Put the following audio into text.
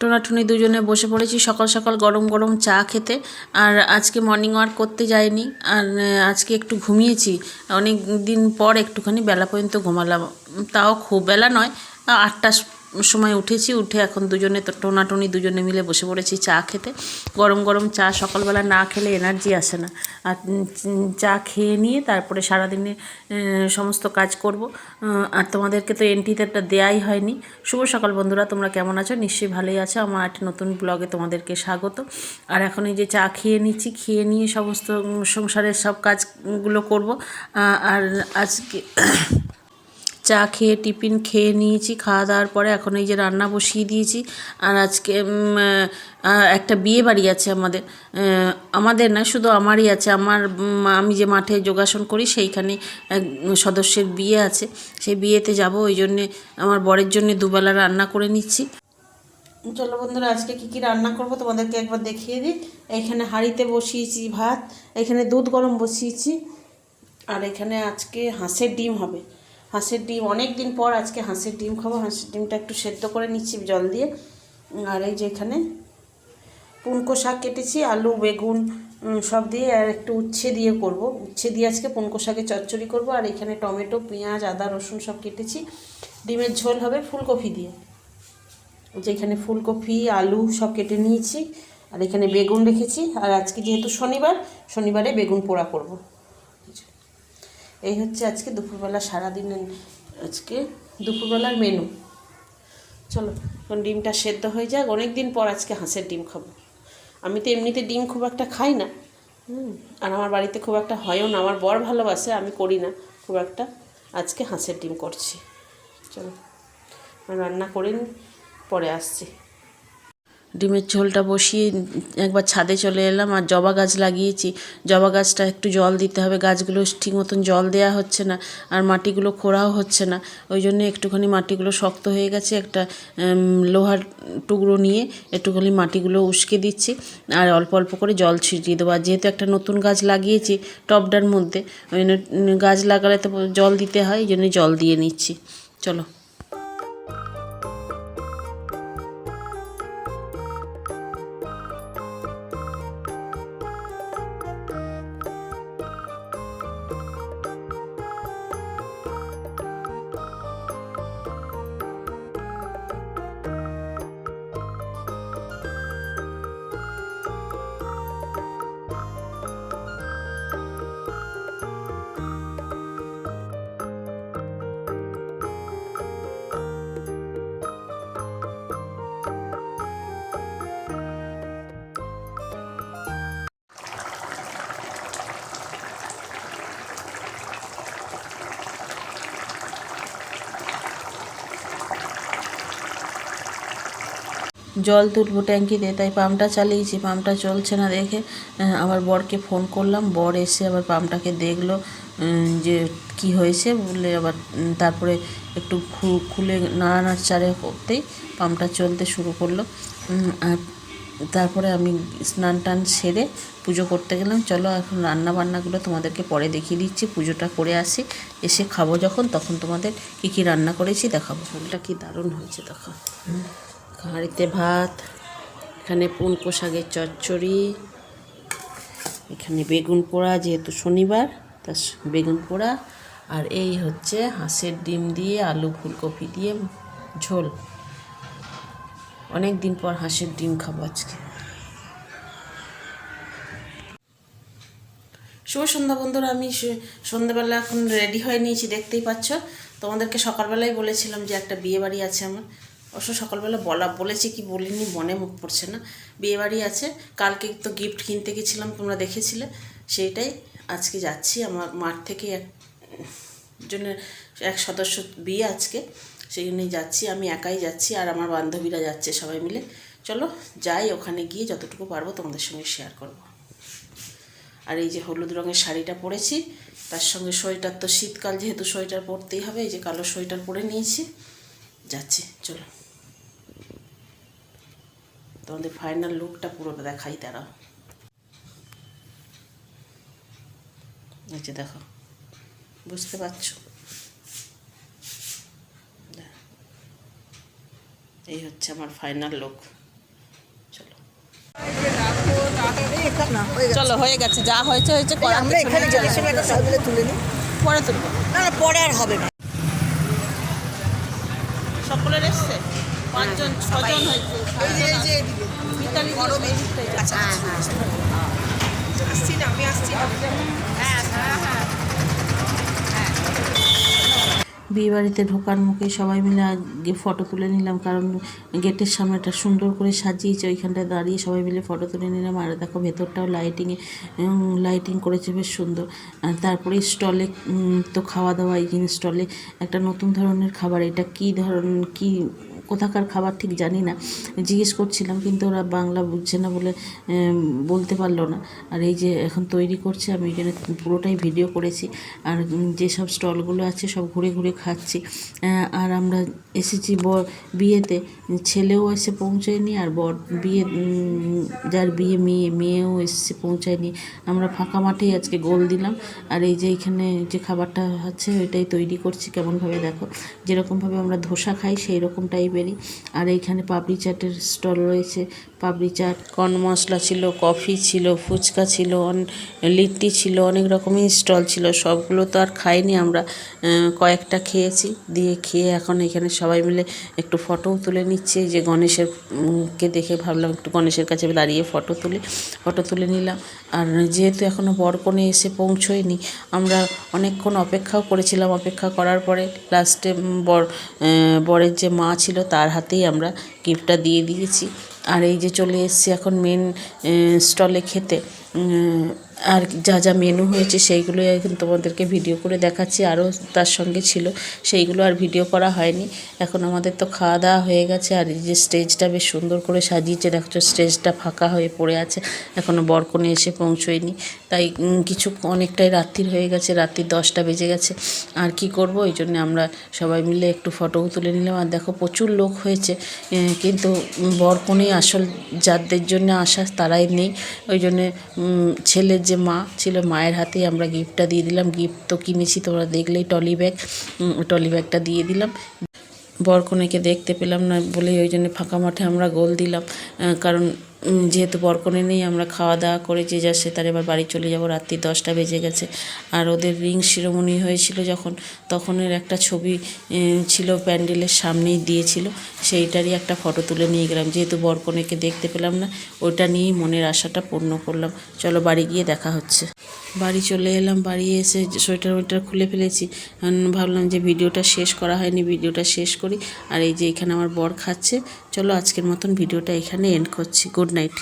টোনাটুনি দুজনে বসে পড়েছি, সকাল সকাল গরম গরম চা খেতে। আর আজকে মর্নিং ওয়াক করতে যাইনি, আর আজকে একটু ঘুমিয়েছি। অনেক দিন পর একটুখানি বেলা পর্যন্ত ঘুমালাম। তাও খুব বেলা নয় আটটার সময় উঠেছি, উঠে এখন দুজনে তো টোনাটুনি দুজনে মিলে বসে পড়েছি চা খেতে। গরম গরম চা, সকালবেলা না খেলে এনার্জি আসে না। আর চা খেয়ে নিয়ে তারপরে সারাদিনে সমস্ত কাজ করব। আর তোমাদেরকে তো এন্ট্রিতে একটা দেয়াই হয়নি। শুভ সকাল বন্ধুরা, তোমরা কেমন আছো? নিশ্চয়ই ভালোই আছো। আমার একটা নতুন ব্লগে তোমাদেরকে স্বাগত। আর এখন এই যে চা খেয়ে নিচ্ছি, খেয়ে নিয়ে সমস্ত সংসারের সব কাজগুলো করব। আর আজকে চা খেয়ে টিফিন খেয়ে নিয়েছি, খাওয়া দাওয়ার পরে এখন এই যে রান্না বসিয়ে দিয়েছি। আর আজকে একটা বিয়ে বাড়ি আছে আমাদের। আমাদের না, শুধু আমারই আছে। আমার আমি যে মাঠে যোগাসন করি, সেইখানে এক সদস্যের বিয়ে আছে। সেই বিয়েতে যাব, ওই জন্যে আমার বরের জন্য দুবেলা রান্না করে নিচ্ছি। চলো বন্ধুরা, আজকে কি কি রান্না করব তোমাদেরকে একবার দেখিয়ে দিই। এখানে হাঁড়িতে বসিয়েছি ভাত, এখানে দুধ গরম বসিয়েছি, আর এখানে আজকে হাঁসের ডিম হবে। হাঁসের ডিম অনেক দিন পর আজকে হাঁসের ডিম খাব। হাঁসের ডিমটা একটু সেদ্ধ করে নিচ্ছি জল দিয়ে। আর এই যে এখানে পুনকো শাক কেটেছি, আলু, বেগুন সব দিয়ে আর একটু উচ্ছে দিয়ে করব। উচ্ছে দিয়ে আজকে পুনকো শাকে চচ্চড়ি করব। আর এখানে টমেটো, পেঁয়াজ, আদা, রসুন সব কেটেছি। ডিমের ঝোল হবে ফুলকপি দিয়ে। যেখানে ফুলকপি, আলু সব কেটে নিয়েছি। আর এখানে বেগুন রেখেছি। আর আজকে যেহেতু শনিবার, শনিবারে বেগুন পোড়া করব। এই হচ্ছে আজকে দুপুরবেলা, সারাদিনের আজকে দুপুরবেলার মেনু চলো, এখন ডিমটা সেদ্ধ হয়ে যাক। অনেক দিন পর আজকে হাঁসের ডিম খাব। আমি তো এমনিতে ডিম খুব একটা খাই না। আর আমার বাড়িতে খুব একটা হয়ও না। আমার বর ভালোবাসে, আমি করি না। খুব একটা আজকে হাঁসের ডিম করছি। চলো রান্না করে পরে আসছি। ডিমের ঝোলটা বসিয়ে একবার ছাদে চলে এলাম আর জবা গাছ লাগিয়েছি। জবা গাছটা একটু জল দিতে হবে, গাছগুলো ঠিক মতন জল দেওয়া হচ্ছে না আর মাটিগুলো খোঁড়াও হচ্ছে না। ওই জন্য একটুখানি মাটিগুলো শক্ত হয়ে গেছে, একটা লোহার টুকরো নিয়ে একটুখানি মাটিগুলো উস্কে দিচ্ছি আর অল্প অল্প করে জল ছিটিয়ে দেবো। আর যেহেতু একটা নতুন গাছ লাগিয়েছি টবটার মধ্যে, ওই জন্য গাছ লাগালে তো জল দিতে হয়, এই জন্য জল দিয়ে নিচ্ছি। চলো। জল তুলবো ট্যাঙ্কিতে তাই পাম্পটা চালিয়েছি, পাম্পটা চলছে না দেখে আবার বরকে ফোন করলাম। বর এসে আবার পাম্পটাকে দেখল যে কি হয়েছে বলে আবার তারপরে একটু খুলে নাড়ানাড়াচাড়ে করতেই পাম্পটা চলতে শুরু করল। আর তারপরে আমি স্নান টান সেরে পুজো করতে গেলাম। চলো এখন রান্না বান্নাগুলো তোমাদেরকে পরে দেখিয়ে দিচ্ছি, পুজোটা করে আসি। এসে খাব যখন, তখন তোমাদের কী কী রান্না করেছি দেখাবো। ঝোলটা কি দারুণ হয়েছে, দেখো। হাঁড়িতে ভাত, এখানে পুনকো শাকের চচ্চড়ি, এখানে বেগুন পোড়া যেহেতু শনিবার, তা বেগুন পোড়া, আর এই হচ্ছে হাঁসের ডিম দিয়ে আলু ফুলকপি দিয়ে ঝোল। অনেক দিন পর হাঁসের ডিম খাব আজকে। শুভ সন্ধ্যা বন্ধুরা, আমি সন্ধ্যাবেলা এখন রেডি হয়ে নিয়েছি, দেখতেই পাচ্ছ। তোমাদেরকে সকালবেলায় বলেছিলাম যে একটা বিয়ে বাড়ি আছে আমার। অবশ্য সকালবেলা বলা, বলেছি কি বলিনি, মনে মুখ পড়ছে না। বিয়েবাড়ি আছে, কালকে তো গিফট কিনতে গেছিলাম, তোমরা দেখেছিলে। সেইটাই আজকে যাচ্ছি, আমার মাঠ থেকে এক জন্য এক সদস্য বিয়ে আজকে, সেই জন্যই যাচ্ছি, আমি একাই যাচ্ছি, আর আমার বান্ধবীরা যাচ্ছে সবাই মিলে। চলো, যাই, ওখানে গিয়ে যতটুকু পারব তোমাদের সঙ্গে শেয়ার করব। আর এই যে হলুদ রঙের শাড়িটা পরেছি, তার সঙ্গে সোয়েটার, তো শীতকাল যেহেতু সোয়েটার পরতেই হবে, এই যে কালো সোয়েটার পরে নিয়েছি। যাচ্ছি, চলো। তোমাদের ফাইনাল লুকটা পুরো দেখাই তারা যে দেখো বুঝতে পারছ? এই হচ্ছে আমার ফাইনাল লুক গেছে চলো হয়ে গেছে যা হয়েছে হয়েছে এই আমরা এখানে নেই, একটা সবাই তুলে নিই। পরে তুলবো। না না পরে আর হবে না। সকলের এসছে? পাঁচজন ছজন হয়েছে। এই যে এই যে মিতালি বড় মেয়ে। আচ্ছা আসছি না আমি আসছি বিয়ে বাড়িতে ঢোকার মুখে সবাই মিলে আগে ফটো তুলে নিলাম কারণ গেটের সামনেটা সুন্দর করে সাজিয়েছে ওইখানটায় দাঁড়িয়ে সবাই মিলে ফটো তুলে নিলাম। আর দেখো ভেতরটাও লাইটিংয়ে লাইটিং করেছে বেশ সুন্দর। আর তারপরে স্টলে তো খাওয়া দাওয়া এই জিনিস স্টলে একটা নতুন ধরনের খাবার এটা কী ধরন কী কোথাকার খাবার ঠিক জানি না। জিজ্ঞেস করছিলাম, কিন্তু ওরা বাংলা বুঝছে না বলে বলতে পারল না। আর এই যে এখন তৈরি করছে, আমি এখানে পুরোটাই ভিডিও করেছি। আর যেসব স্টলগুলো আছে, সব ঘুরে ঘুরে খাচ্ছি। আর আমরা এসেছি বর বিয়েতে। ছেলেও এসে পৌঁছায়নি, আর বর বিয়ে যার বিয়ে মেয়ে, মেয়েও এসে পৌঁছায়নি। আমরা ফাঁকা মাঠেই আজকে গোল দিলাম। আর এই যে এখানে যে খাবারটা আছে, ওইটাই তৈরি করছি, কেমনভাবে দেখো। যেরকমভাবে আমরা ধোসা খাই সেই রকম টাইপেরই আর এইখানে পাপড়ি চাটের স্টল রয়েছে। পাপড়ি চাট, কর্ন মশলা ছিল, কফি ছিল, ফুচকা ছিল লিট্টি ছিল, অনেক রকমের স্টল ছিল। সবগুলো তো আর খাইনি আমরা। কয়েকটা খেয়েছি, দিয়ে খেয়ে এখন এখানে সবাই মিলে একটু ফটোও তুলে নিচ্ছে। যে গণেশের কে দেখে ভাবলাম একটু গণেশের কাছে দাঁড়িয়ে ফটো তুলে ফটো তুলে নিলাম। আর যেহেতু এখনও বরকনে এসে পৌঁছয়নি, আমরা অনেকক্ষণ অপেক্ষাও করেছিলাম। অপেক্ষা করার পরে লাস্টে বর বরের যে মা ছিল, তার হাতেই আমরা গিফটটা দিয়ে দিয়েছি। আর এই যে চলে এসছি এখন মেন স্টলে খেতে। আর যা যা মেনু হয়েছে সেইগুলোই এখন তোমাদেরকে ভিডিও করে দেখাচ্ছি। আরও তার সঙ্গে ছিল, সেইগুলো আর ভিডিও করা হয়নি। এখন আমাদের তো খাওয়া দাওয়া হয়ে গেছে আর এই যে স্টেজটা বেশ সুন্দর করে সাজিয়েছে। দেখছ স্টেজটা ফাঁকা হয়ে পড়ে আছে এখনও বরকনে এসে পৌঁছয়নি। তাই কিছু অনেকটাই রাত্রির হয়ে গেছে রাত্রির দশটা বেজে গেছে। আর কি করব? এই জন্য আমরা সবাই মিলে একটু ফটোও তুলে নিলাম। আর দেখো প্রচুর লোক হয়েছে কিন্তু বরকনে আসল যাদের জন্য আসা তারাই নেই। ওই জন্যে ছেলের যে মা ছিল, মায়ের হাতে আমরা গিফটটা দিয়ে দিলাম। গিফট তো কিনেছি, তোমরা দেখলেই টলি ব্যাগ। টলি ব্যাগটা দিয়ে দিলাম। বর কনেকে দেখতে পেলাম না বলেই ওই জন্য ফাঁকা মাঠে আমরা গোল দিলাম। কারণ যেহেতু বরকনে নেই, আমরা খাওয়া দাওয়া করে যে যার সে তার এবার বাড়ি চলে যাব, রাত্রি দশটা বেজে গেছে। আর ওদের রিং শিরোমণি হয়েছিল যখন, তখনের একটা ছবি ছিল প্যান্ডেলের সামনেই দিয়েছিল। সেইটারই একটা ফটো তুলে নিয়ে গেলাম। যেহেতু বরকনেকে দেখতে পেলাম না, ওইটা নিয়েই মনের আশাটা পূর্ণ করলাম। চলো বাড়ি গিয়ে দেখা হচ্ছে। বাড়ি চলে এলাম, বাড়ি এসে সোয়েটার ওয়েটার খুলে ফেলেছি। ভাবলাম যে ভিডিওটা শেষ করা হয়নি, ভিডিওটা শেষ করি। আর এই যে এখানে আমার বর খাচ্ছে, চলো আজকের মতন ভিডিওটা এখানে এন্ড করছি। Good night